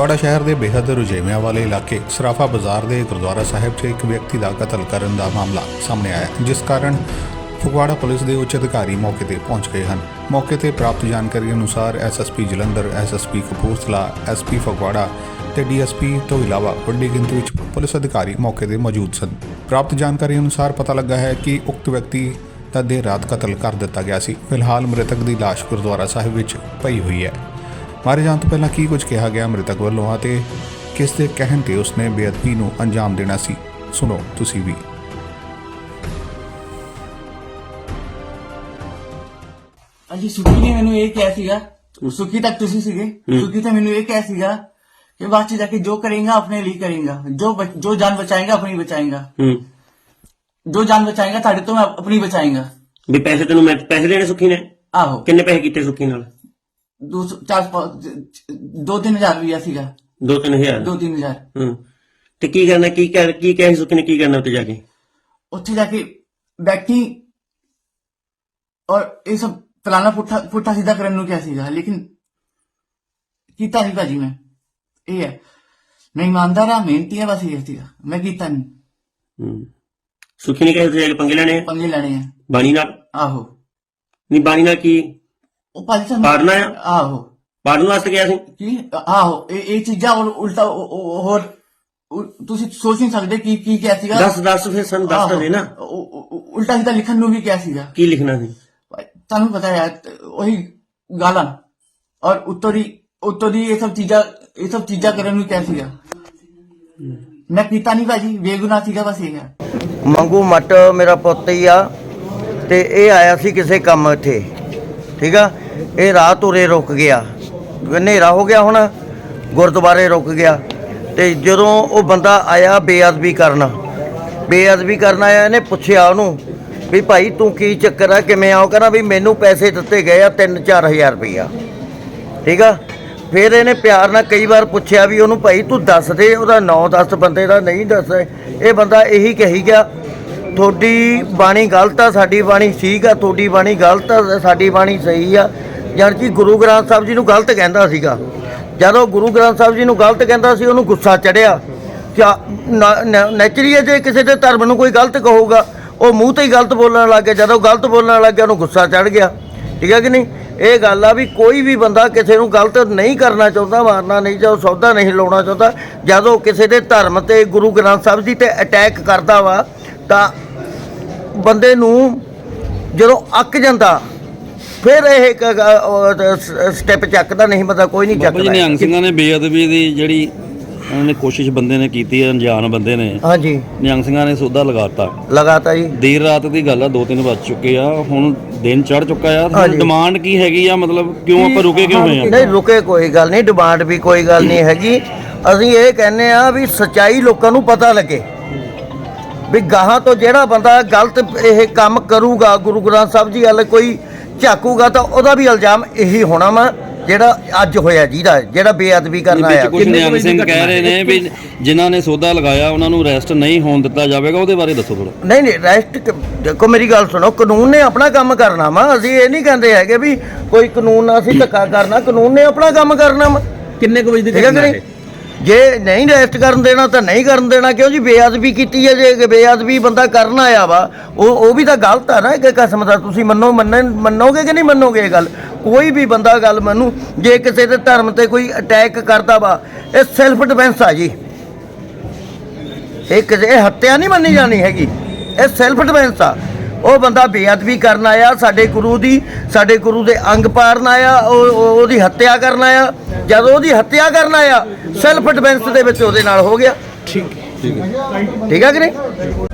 ਫਗਵਾੜਾ ਸ਼ਹਿਰ ਦੇ ਬੇਹੱਦ ਰੁਝੇਵਿਆਂ ਵਾਲੇ ਇਲਾਕੇ ਸਰਾਫਾ ਬਾਜ਼ਾਰ ਦੇ ਗੁਰਦੁਆਰਾ ਸਾਹਿਬ 'ਚ ਇੱਕ ਵਿਅਕਤੀ ਦਾ ਕਤਲ ਕਰਨ ਦਾ ਮਾਮਲਾ ਸਾਹਮਣੇ ਆਇਆ ਜਿਸ ਕਾਰਨ ਫਗਵਾੜਾ ਪੁਲਿਸ ਦੇ ਉੱਚ ਅਧਿਕਾਰੀ ਮੌਕੇ ਤੇ ਪਹੁੰਚ ਗਏ ਹਨ। ਮੌਕੇ ਤੇ ਪ੍ਰਾਪਤ ਜਾਣਕਾਰੀ ਅਨੁਸਾਰ SSP Jalandhar SSP Kapurthala SP Phagwara ਤੇ ਡੀਐਸਪੀ ਤੋਂ ਇਲਾਵਾ ਵੱਡੀ ਗਿਣਤੀ ਵਿੱਚ ਪੁਲਿਸ ਅਧਿਕਾਰੀ ਮੌਕੇ ਤੇ ਮੌਜੂਦ ਸਨ। ਪ੍ਰਾਪਤ ਜਾਣਕਾਰੀ ਅਨੁਸਾਰ ਪਤਾ ਲੱਗਾ ਹੈ ਕਿ ਉਕਤ ਵਿਅਕਤੀ ਦਾ ਦੇਰ ਰਾਤ ਕਤਲ ਕਰ ਦਿੱਤਾ ਗਿਆ ਸੀ। ਫਿਲਹਾਲ ਮ੍ਰਿਤਕ ਦੀ ਲਾਸ਼ ਗੁਰਦੁਆਰਾ ਸਾਹਿਬ ਵਿੱਚ ਪਈ ਹੋਈ ਹੈ। ਮਾਰੇ ਜਾਣ ਤੋਂ ਪਹਿਲਾਂ ਕੀ ਕੁਝ ਕਿਹਾ ਗਿਆ ਮ੍ਰਿਤਕ ਵੱਲੋਂ ਅਤੇ ਕਿਸ ਦੇ ਕਹਿਣ ਤੇ ਉਸਨੇ ਬੇਅਦਬੀ ਨੂੰ ਅੰਜਾਮ ਦੇਣਾ ਸੀ? ਸੁਣੋ ਤੁਸੀਂ ਵੀ। ਅਜੀ ਸੁਖੀ ਨੇ ਮੈਨੂੰ ਇਹ ਕਿਹਾ ਸੀਗਾ। ਸੁਖੀ ਤੱਕ ਤੁਸੀਂ ਸੀਗੇ। ਸੁਖੀ ਤਾਂ ਮੈਨੂੰ ਇਹ ਕਿਹਾ ਸੀਗਾ ਕਿ ਬਾਅਦ से जाके जो करेगा अपने लिए करेगा जो ਜੋ ਜਾਨ ਬਚਾਏਗਾ ਆਪਣੀ ਬਚਾਏਗਾ। ਜੋ ਜਾਨ ਬਚਾਏਗਾ ਤੁਹਾਡੇ ਤੋਂ ਆਪਣੀ ਬਚਾਏਗਾ। ਵੀ ਪੈਸੇ ਤੈਨੂੰ ਮੈਂ ਪੈਸੇ ਦੇਣੇ ਸੁਖੀ ਨੇ? ਆਹੋ। ਕਿੰਨੇ ਪੈਸੇ ਕੀਤੇ ਸੁਖੀ ਨਾਲ? ਦੋ ਸੌ- ਚਾਰ ਸੌ- ਦੋ ਤਿੰਨ ਹਜ਼ਾਰ ਰੁਪਇਆ ਸੀਗਾ। 2-3000 ਦੋ ਤਿੰਨ ਹਜ਼ਾਰ। ਹੂੰ। ਤੇ ਕੀ ਕਰਨਾ ਕੀ ਕਰ ਕੀ ਕਹੇ ਸੁੱਖੀ ਨੇ ਕੀ ਕਰਨਾ ਉੱਤੇ ਜਾ ਕੇ? ਉੱਥੇ ਜਾ ਕੇ ਬੈਠੀ ਔਰ ਇਹ ਸਭ ਪਲਾਨਾ ਪੁੱਠਾ ਪੁੱਠਾ ਸਿੱਧਾ ਕਰਨ ਨੂੰ ਕਿਹਾ ਸੀਗਾ ਲੇਕਿਨ ਕੀਤਾ ਨਹੀਂ ਭਾਜੀ ਮੈਂ। ਇਹ ਹੈ ਮੈਂ ਇਮਾਨਦਾਰ ਆ ਮਿਹਨਤੀ ਆ ਬਸ ਇਹ ਸੀਗਾ। ਮੈਂ ਕੀਤਾ ਨਹੀਂ ਹੂੰ। ਸੁੱਖੀ ਨੇ ਕਹੇ ਉੱਤੇ ਜਾ ਕੇ ਪੰਗੇ ਲੈਣੇ ਆ? ਪੰਗੇ ਲੈਣੇ ਆ। ਬਾਣੀ ਨਾਲ? ਆਹੋ। ਨਹੀਂ ਬਾਣੀ ਨਾਲ ਕੀ ਉਹ ਭਾਜੀ ਸਾਨੂੰ ਪਾੜਨਾ ਆ? ਆਹੋ। ਪਾੜਨ ਵਾਸਤੇ ਗਿਆ ਸੀ? ਕੀ? ਆਹੋ ਇਹ ਇਹ ਚੀਜ਼ਾਂ ਹੋਰ ਉਲਟਾ ਉਹ- ਉਹ- ਹੋਰ ਉ- ਤੁਸੀਂ ਸੋਚ ਨਹੀਂ ਸਕਦੇ ਕੀ ਕੀ ਕਿਹਾ ਸੀਗਾ? ਦੱਸ ਦੱਸ ਫਿਰ ਸਾਨੂੰ ਦੱਸ ਤਾਂ ਦੇ ਨਾ। ਆਹੋ, ਉਹ- ਉਹ- ਉਹ- ਉਲਟਾ ਸਿੱਧਾ ਲਿਖਣ ਨੂੰ ਵੀ ਕਿਹਾ ਸੀਗਾ। ਕੀ ਲਿਖਣਾ ਸੀ? ਤੁਹਾਨੂੰ ਪਤਾ ਹੈ ਤ- ਉਹੀ ਗਾਲਾਂ। ਔਰ ਉੱਤੋਂ ਦੀ ਉੱਤੋਂ ਦੀ ਇਹ ਸਭ ਚੀਜ਼ਾਂ ਇਹ ਸਭ ਚੀਜ਼ਾਂ ਕਰਨ ਨੂੰ ਕਿਹਾ ਸੀਗਾ। ਮੈਂ ਕੀਤਾ ਨਹੀਂ ਭਾਜੀ ਬੇਗੁਨਾਹ ਸੀਗਾ ਬਸ ਇਹ। ਹੈ ਮੰਗੂ ਮੱਟ ਮੇਰਾ ਪੁੱਤ ਹੀ ਆ ਤੇ ਇਹ ਆਇਆ ਸੀ ਕਿਸੇ ਕੰਮ ਇੱਥੇ ਠੀਕ ਆ? ਇਹ ਰਾਤ ਉਰੇ ਰੁਕ ਗਿਆ। ਹਨੇਰਾ ਹੋ ਗਿਆ ਹੁਣ, ਗੁਰਦੁਆਰੇ ਰੁਕ ਗਿਆ। ਤੇ ਜਦੋਂ ਉਹ ਬੰਦਾ ਆਇਆ ਬੇਅਦਬੀ ਕਰਨ ਬੇਅਦਬੀ ਕਰਨ ਆਇਆ, ਇਹਨੇ ਪੁੱਛਿਆ ਉਹਨੂੰ ਵੀ ਭਾਈ ਤੂੰ ਕੀ ਚੱਕਰ ਆ, ਕਿਵੇਂ ਆ? ਕਹਿੰਦਾ ਵੀ ਮੈਨੂੰ ਪੈਸੇ ਦਿੱਤੇ ਗਏ ਆ 3-4000 ਰੁਪਈਆ। ਠੀਕ ਆ? ਫਿਰ ਇਹਨੇ ਪਿਆਰ ਨਾਲ ਕਈ ਵਾਰ ਪੁੱਛਿਆ ਵੀ ਉਹਨੂੰ, ਭਾਈ ਤੂੰ ਦੱਸ ਦੇ, ਉਹਦਾ ਨਾਂ ਦੱਸ, ਬੰਦੇ ਦਾ ਨਹੀਂ ਦੱਸ ਇਹ ਬੰਦਾ ਇਹੀ ਕਹੀ ਗਿਆ ਤੁਹਾਡੀ ਬਾਣੀ ਗਲਤ ਆ, ਸਾਡੀ ਬਾਣੀ ਠੀਕ ਆ, ਤੁਹਾਡੀ ਬਾਣੀ ਗਲਤ ਆ, ਸਾਡੀ ਬਾਣੀ ਸਹੀ ਆ। ਯਾਨੀ ਕਿ ਗੁਰੂ ਗ੍ਰੰਥ ਸਾਹਿਬ ਜੀ ਨੂੰ ਗਲਤ ਕਹਿੰਦਾ ਸੀਗਾ। ਜਦੋਂ ਗੁਰੂ ਗ੍ਰੰਥ ਸਾਹਿਬ ਜੀ ਨੂੰ ਗਲਤ ਕਹਿੰਦਾ ਸੀ, ਉਹਨੂੰ ਗੁੱਸਾ ਚੜਿਆ। ਕਿਆ ਨੈਚੁਰਲੀ ਹੈ ਜੇ ਕਿਸੇ ਦੇ ਧਰਮ ਨੂੰ ਕੋਈ ਗਲਤ ਕਹੂਗਾ, ਉਹ ਮੂੰਹ ਤੇ ਹੀ ਗਲਤ ਬੋਲਣ ਲੱਗ ਗਿਆ। ਜਦੋਂ ਗਲਤ ਬੋਲਣ ਲੱਗ ਗਿਆ, ਉਹਨੂੰ ਗੁੱਸਾ ਚੜ ਗਿਆ। ਠੀਕ ਹੈ ਕਿ ਨਹੀਂ? ਇਹ ਗੱਲ ਆ ਵੀ ਕੋਈ ਵੀ ਬੰਦਾ ਕਿਸੇ ਨੂੰ ਗਲਤ ਨਹੀਂ ਕਰਨਾ ਚਾਹੁੰਦਾ, ਮਾਰਨਾ ਨਹੀਂ ਚਾਹੁੰਦਾ, ਸੌਦਾ ਨਹੀਂ ਲਾਉਣਾ ਚਾਹੁੰਦਾ, ਜਦੋਂ ਕਿਸੇ ਦੇ ਧਰਮ ਤੇ ਗੁਰੂ ਗ੍ਰੰਥ ਸਾਹਿਬ ਜੀ ਤੇ ਅਟੈਕ ਕਰਦਾ ਵਾ ਤਾਂ ਬੰਦੇ ਨੂੰ ਜਦੋਂ ਅੱਕ ਜਾਂਦਾ ਫਿਰ ਇਹ ਸਟੈਪ ਚੱਕਦਾ ਨਹੀਂ ਬੰਦਾ ਕੋਈ ਨਹੀਂ ਬਾਬਾ ਜੀ ਚੱਕਦਾ। ਨਿਹੰਗ ਸਿੰਘਾਂ ਨੇ ਬੇਅਦਬੀ ਦੀ ਜਿਹੜੀ ਉਹਨਾਂ ਨੇ ਕੋਸ਼ਿਸ਼ ਬੰਦੇ ਨੇ ਕੀਤੀ ਹੈ ਅਣਜਾਣ ਬੰਦੇ ਨੇ ਹਾਂਜੀ। ਨਿਹੰਗ ਸਿੰਘਾਂ ਨੇ ਸੌਦਾ ਲਗਾਤਾ। ਲਗਾਤਾ ਜੀ। ਦੇਰ ਰਾਤ ਦੀ ਗੱਲ ਆ ਦੋ ਤਿੰਨ ਵੱਜ ਚੁੱਕੇ ਆ ਹੁਣ ਦਿਨ ਚੜ ਚੁੱਕਾ ਆ। ਡਿਮਾਂਡ ਕੀ ਹੈਗੀ ਆ ਮਤਲਬ ਕਿਉਂ ਆਪਾਂ ਰੁਕੇ ਕਿਉਂ ਹੋਏ ਆ? ਨਹੀਂ ਰੁਕੇ ਕੋਈ ਗੱਲ ਨਹੀਂ ਡਿਮਾਂਡ ਵੀ ਕੋਈ ਗੱਲ ਨਹੀਂ ਹੈਗੀ। ਅਸੀਂ ਇਹ ਕਹਿੰਦੇ ਆ ਵੀ ਸਚਾਈ ਲੋਕਾਂ ਨੂੰ ਪਤਾ ਲੱਗੇ। ਵੀ ਗਾਹਾਂ ਤੋਂ ਜਿਹੜਾ ਬੰਦਾ ਗਲਤ ਇਹ ਕੰਮ ਕਰੂਗਾ ਗੁਰੂ ਗ੍ਰੰਥ ਸਾਹਿਬ ਜੀ ਵਾਲੇ ਕੋਈ ਝਾਕੂਗਾ ਤਾਂ ਉਹਦਾ ਵੀ ਇਲਜ਼ਾਮ ਇਹੀ ਹੋਣਾ ਵਾ ਜਿਹੜਾ ਅੱਜ ਹੋਇਆ ਜਿਹਦਾ ਜਿਹੜਾ ਬੇਅਦਬੀ ਕਰਨ ਆਇਆ। ਕੁਝ ਨਿਹੰਗ ਸਿੰਘ ਕਹਿ ਰਹੇ ਨੇ ਵੀ ਜਿਨ੍ਹਾਂ ਨੇ ਸੌਦਾ ਲਗਾਇਆ ਉਹਨਾਂ ਨੂੰ ਅਰੈਸਟ ਨਹੀਂ ਹੋਣ ਦਿੱਤਾ ਜਾਵੇਗਾ ਉਹਦੇ ਬਾਰੇ ਦੱਸੋ ਥੋੜਾ ਨਹੀਂ ਨਹੀਂ ਰੈਸਟ ਦੇਖੋ ਮੇਰੀ ਗੱਲ ਸੁਣੋ ਕਾਨੂੰਨ ਨੇ ਆਪਣਾ ਕੰਮ ਕਰਨਾ ਵਾ ਅਸੀਂ ਇਹ ਨਹੀਂ ਕਹਿੰਦੇ ਹੈਗੇ ਵੀ ਕੋਈ ਕਾਨੂੰਨ ਨਾਲ ਅਸੀਂ ਧੱਕਾ ਕਰਨਾ ਕਾਨੂੰਨ ਨੇ ਆਪਣਾ ਕੰਮ ਕਰਨਾ ਵਾ। ਕਿੰਨੇ ਕੁ ਵਜੇ ਦੀ ਹੈ ਘਟਨਾ ਨਹੀਂ? ਜੇ ਨਹੀਂ ਰੈਸਟ ਕਰਨ ਦੇਣਾ ਤਾਂ ਨਹੀਂ ਕਰਨ ਦੇਣਾ, ਕਿਉਂ ਜੀ? ਬੇਅਦਬੀ ਕੀਤੀ ਹੈ ਜੇ ਬੇਅਦਬੀ ਬੰਦਾ ਕਰਨ ਆਇਆ ਵਾ, ਉਹ ਉਹ ਵੀ ਤਾਂ ਗਲਤ ਆ ਨਾ ਇੱਕ ਕਸਮ ਦਾ। ਤੁਸੀਂ ਮੰਨੋ ਮੰਨਣ ਮੰਨੋਗੇ ਕਿ ਨਹੀਂ ਮੰਨੋਗੇ ਇਹ ਗੱਲ? ਕੋਈ ਵੀ ਬੰਦਾ ਗੱਲ ਮੰਨੂ, ਜੇ ਕਿਸੇ ਦੇ ਧਰਮ ਤੇ ਕੋਈ ਅਟੈਕ ਕਰਦਾ ਵਾ, ਇਹ ਸੈਲਫ ਡਿਫੈਂਸ ਆ ਜੀ। ਇਹ ਕਿਸੇ ਇਹ ਹੱਤਿਆ ਨਹੀਂ ਮੰਨੀ ਜਾਣੀ ਹੈਗੀ। ਇਹ ਸੈਲਫ ਡਿਫੈਂਸ ਆ। ਉਹ ਬੰਦਾ ਬੇਅਦਬੀ ਕਰਨ ਆਇਆ ਸਾਡੇ ਗੁਰੂ ਦੀ ਸਾਡੇ ਗੁਰੂ ਦੇ ਅੰਗ ਪਾੜਨ ਆਇਆ ਉਹ ਉਹ- ਉਹਦੀ ਹੱਤਿਆ ਕਰਨ ਆਇਆ। ਜਦੋਂ ਉਹਦੀ ਹੱਤਿਆ ਕਰਨ ਆਇਆ ਸੈਲਫ ਡਿਫੈਂਸ ਦੇ ਵਿੱਚ ਉਹਦੇ ਨਾਲ ਹੋ ਗਿਆ। ਠੀਕ ਠੀਕ ਹੈ ਕਿ ਨਹੀਂ?